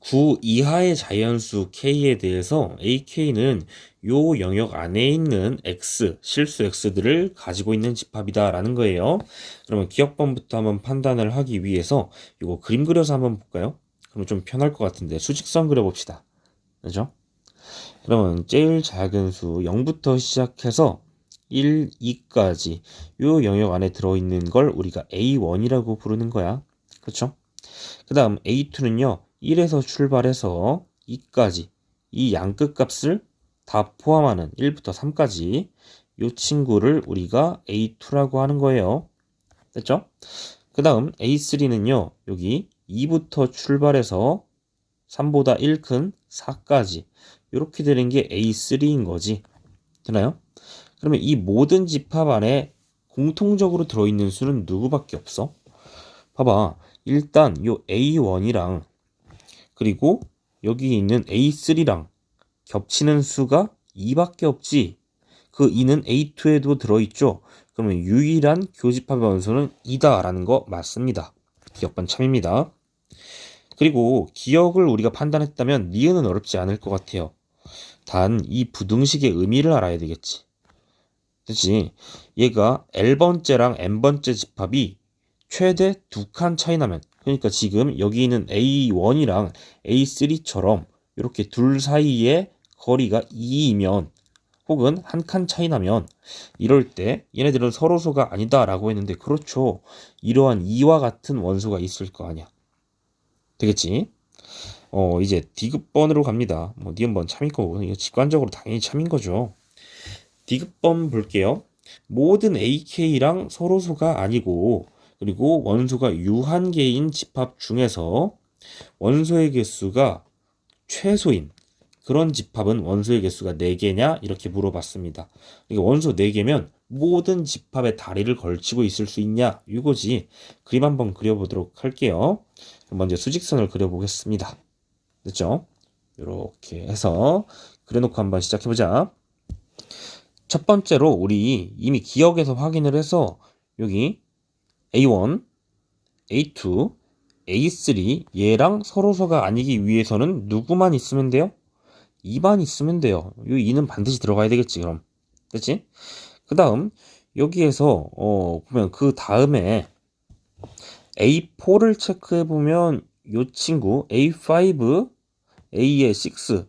9 이하의 자연수 k에 대해서 ak는 요 영역 안에 있는 x, 실수 x들을 가지고 있는 집합이다라는 거예요. 그러면 기억번부터 한번 판단을 하기 위해서 이거 그림 그려서 한번 볼까요? 그러면 좀 편할 것 같은데 수직선 그려봅시다. 그죠? 그러면 제일 작은 수 0부터 시작해서 1, 2까지 요 영역 안에 들어있는 걸 우리가 A1이라고 부르는 거야. 그렇죠? 그 다음 A2는요. 1에서 출발해서 2까지 이 양끝 값을 다 포함하는 1부터 3까지 이 친구를 우리가 A2라고 하는 거예요. 됐죠? 그 다음 A3는요. 여기 2부터 출발해서 3보다 1 큰 4까지 이렇게 되는 게 A3인 거지. 되나요? 그러면 이 모든 집합 안에 공통적으로 들어있는 수는 누구밖에 없어? 봐봐. 일단 요 A1이랑 그리고 여기 있는 A3랑 겹치는 수가 2밖에 없지. 그 2는 A2에도 들어있죠. 그러면 유일한 교집합의 원소는 2다라는 거 맞습니다. 기억반 참입니다. 그리고 기억을 우리가 판단했다면 니은은 어렵지 않을 것 같아요. 단 이 부등식의 의미를 알아야 되겠지. 그치? 얘가 L번째랑 N번째 집합이 최대 두 칸 차이 나면 그러니까 지금 여기 있는 A1이랑 A3처럼 이렇게 둘 사이의 거리가 2이면 혹은 한 칸 차이 나면 이럴 때 얘네들은 서로소가 아니다라고 했는데 그렇죠. 이러한 2와 같은 원소가 있을 거 아니야. 되겠지? 어 이제 디귿번으로 갑니다. 뭐 니은번 참일 거고 이거 직관적으로 당연히 참인 거죠. 디귿번 볼게요. 모든 AK랑 서로소가 아니고 그리고 원소가 유한계인 집합 중에서 원소의 개수가 최소인 그런 집합은 원소의 개수가 4개냐 이렇게 물어봤습니다. 그러니까 원소 4개면 모든 집합에 다리를 걸치고 있을 수 있냐 이거지. 그림 한번 그려보도록 할게요. 먼저 수직선을 그려보겠습니다. 됐죠? 이렇게 해서 그려놓고 한번 시작해보자. 첫 번째로 우리 이미 기억에서 확인을 해서 여기 A1, A2, A3 얘랑 서로서가 아니기 위해서는 누구만 있으면 돼요? 2만 있으면 돼요. 이 2는 반드시 들어가야 되겠지 그럼. 그렇지? 그 다음 여기에서 어 보면 그 다음에 A4를 체크해 보면 이 친구 A5, A의 6,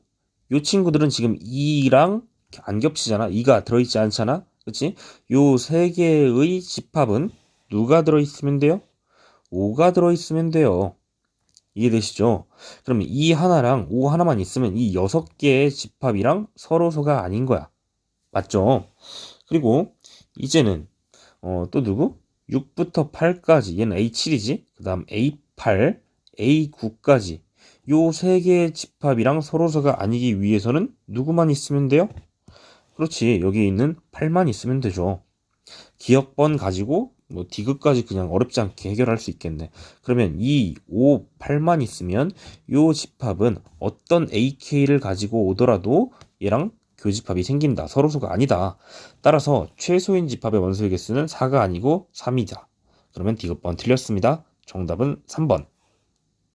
이 친구들은 지금 2랑 안 겹치잖아. 2가 들어있지 않잖아. 그치? 요 세 개의 집합은 누가 들어있으면 돼요? 5가 들어있으면 돼요. 이해되시죠? 그럼 이 하나랑 5 하나만 있으면 이 6개의 집합이랑 서로서가 아닌 거야. 맞죠? 그리고 이제는 어, 또 누구? 6부터 8까지 얘는 A7이지. 그 다음 A8, A9까지 요 세 개의 집합이랑 서로서가 아니기 위해서는 누구만 있으면 돼요? 그렇지. 여기 있는 8만 있으면 되죠. 기억번 가지고 뭐 디귿까지 그냥 어렵지 않게 해결할 수 있겠네. 그러면 2, 5, 8만 있으면 요 집합은 어떤 AK를 가지고 오더라도 얘랑 교집합이 생긴다. 서로소가 아니다. 따라서 최소인 집합의 원소의 개수는 4가 아니고 3이다. 그러면 디귿번 틀렸습니다. 정답은 3번.